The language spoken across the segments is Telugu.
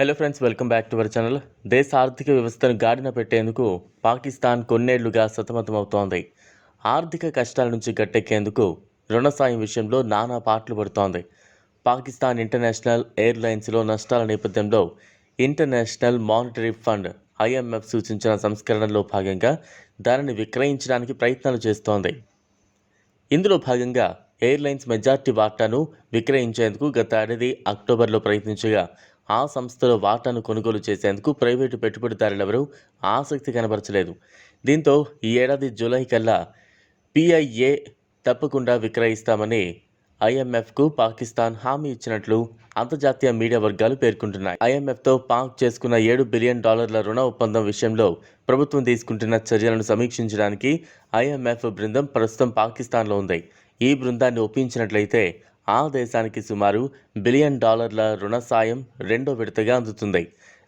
Hello friends welcome back to our channel దేశ ఆర్థిక వ్యవస్థను గాడిన పెట్టేందుకు పాకిస్తాన్ కొన్నేళ్ళుగా సతమతమవుతోంది. ఆర్థిక కష్టాల నుంచి గట్టెక్కేందుకు రుణ సాయం విషయంలో నానా పాటలు పడుతోంది. పాకిస్తాన్ ఇంటర్నేషనల్ ఎయిర్లైన్స్లో నష్టాల నేపథ్యంలో ఇంటర్నేషనల్ మానిటరీ ఫండ్ ఐఎంఎఫ్ సూచించిన సంస్కరణలో భాగంగా దానిని విక్రయించడానికి ప్రయత్నాలు చేస్తోంది. ఇందులో భాగంగా ఎయిర్లైన్స్ మెజార్టీ వాటాను విక్రయించేందుకు గత ఏడాది అక్టోబర్లో ప్రయత్నించగా ఆ సంస్థలో వాటాను కొనుగోలు చేసేందుకు ప్రైవేటు పెట్టుబడిదారులెవరూ ఆసక్తి కనబరచలేదు. దీంతో ఈ ఏడాది జూలై కల్లా పిఐఏ తప్పకుండా విక్రయిస్తామని ఐఎంఎఫ్కు పాకిస్తాన్ హామీ ఇచ్చినట్లు అంతర్జాతీయ మీడియా వర్గాలు పేర్కొంటున్నాయి. ఐఎంఎఫ్తో పాక్ చేసుకున్న ఏడు బిలియన్ డాలర్ల రుణ ఒప్పందం విషయంలో ప్రభుత్వం తీసుకుంటున్న చర్యలను సమీక్షించడానికి ఐఎంఎఫ్ బృందం ప్రస్తుతం పాకిస్తాన్లో ఉంది. ఈ బృందాన్ని ఒప్పించినట్లయితే ఆ దేశానికి సుమారు బిలియన్ డాలర్ల రుణ సాయం రెండో విడతగా అందుతుంది.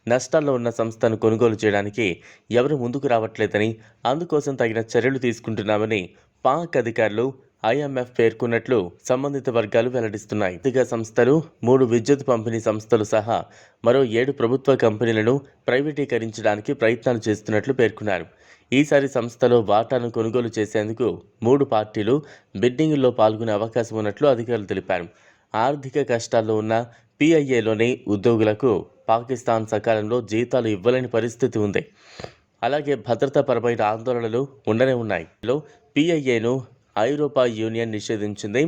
నష్టాల్లో ఉన్న సంస్థను కొనుగోలు చేయడానికి ఎవరు ముందుకు రావట్లేదని అందుకోసం తగిన చర్యలు తీసుకుంటున్నామని పాక్ అధికారులు ఐఎంఎఫ్ పేర్కొన్నట్లు సంబంధిత వర్గాలు వెల్లడిస్తున్నాయి. ఆర్థిక సంస్థలు మూడు విద్యుత్ పంపిణీ సంస్థలు సహా మరో ఏడు ప్రభుత్వ కంపెనీలను ప్రైవేటీకరించడానికి ప్రయత్నాలు చేస్తున్నట్లు పేర్కొన్నారు. ఈసారి సంస్థలో వాటాను కొనుగోలు చేసేందుకు మూడు పార్టీలు బిడ్డింగుల్లో పాల్గొనే అవకాశం ఉన్నట్లు అధికారులు తెలిపారు. ఆర్థిక కష్టాల్లో ఉన్న పిఐఏలోని ఉద్యోగులకు పాకిస్తాన్ సకాలంలో జీతాలు ఇవ్వలేని పరిస్థితి ఉంది. అలాగే భద్రతాపరమైన ఆందోళనలు ఉండనే ఉన్నాయి. లో పిఐఏను ఐరోపా యూనియన్ నిషేధించింది.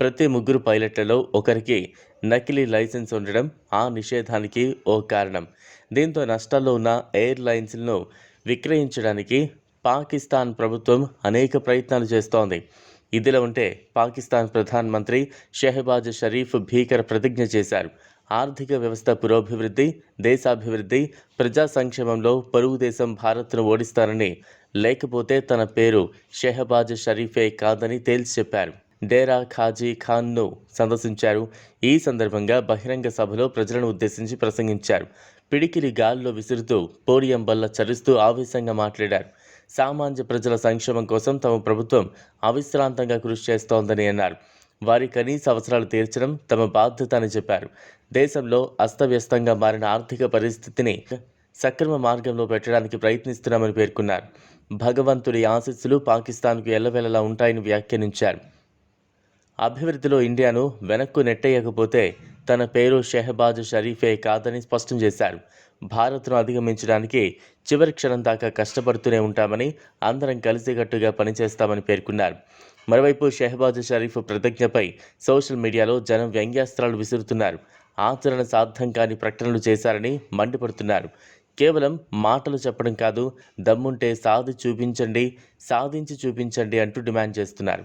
ప్రతి ముగ్గురు పైలట్లలో ఒకరికి నకిలీ లైసెన్స్ ఉండడం ఆ నిషేధానికి ఓ కారణం. దీంతో నష్టాల్లో ఉన్న ఎయిర్లైన్స్లను విక్రయించడానికి పాకిస్తాన్ ప్రభుత్వం అనేక ప్రయత్నాలు చేస్తోంది. ఇదిలా ఉంటే పాకిస్తాన్ ప్రధానమంత్రి షెహబాజ్ షరీఫ్ భీకర ప్రతిజ్ఞ చేశారు. ఆర్థిక వ్యవస్థ పురోభివృద్ధి దేశాభివృద్ధి ప్రజా సంక్షేమంలో పొరుగు దేశం భారత్ను ఓడిస్తారని లేకపోతే తన పేరు షెహబాజ్ షరీఫే కాదని తేల్చి చెప్పారు. డేరా ఖాజీ ఖాన్ను సందర్శించారు. ఈ సందర్భంగా బహిరంగ సభలో ప్రజలను ఉద్దేశించి ప్రసంగించారు. పిడికిలి గాల్లో విసురుతూ పోడియం వల్ల చరుస్తూ ఆవేశంగా మాట్లాడారు. సామాన్య ప్రజల సంక్షేమం కోసం తమ ప్రభుత్వం అవిశ్రాంతంగా కృషి చేస్తోందని అన్నారు. వారి కనీస అవసరాలు తీర్చడం తమ బాధ్యత అని చెప్పారు. దేశంలో అస్తవ్యస్తంగా మారిన ఆర్థిక పరిస్థితిని సక్రమ మార్గంలో పెట్టడానికి ప్రయత్నిస్తున్నామని పేర్కొన్నారు. భగవంతుడి ఆశీస్సులు పాకిస్తాన్కు ఎల్లవెల్లలా ఉంటాయని వ్యాఖ్యానించారు. అభివృద్ధిలో ఇండియాను వెనక్కు నెట్టేయకపోతే తన పేరు షెహబాజ్ షరీఫే కాదని స్పష్టం చేశారు. భారత్ను అధిగమించడానికి చివరి క్షణం దాకా కష్టపడుతూనే ఉంటామని అందరం కలిసికట్టుగా పనిచేస్తామని పేర్కొన్నారు. మరోవైపు షెహబాజ్ షరీఫ్ ప్రతిజ్ఞపై సోషల్ మీడియాలో జనం వ్యంగ్యాస్త్రాలు విసురుతున్నారు. ఆచరణ సాధ్యం కాని ప్రకటనలు చేశారని మండిపడుతున్నారు. కేవలం మాటలు చెప్పడం కాదు దమ్ముంటే సాధి చూపించండి సాధించి చూపించండి అంటూ డిమాండ్ చేస్తున్నారు.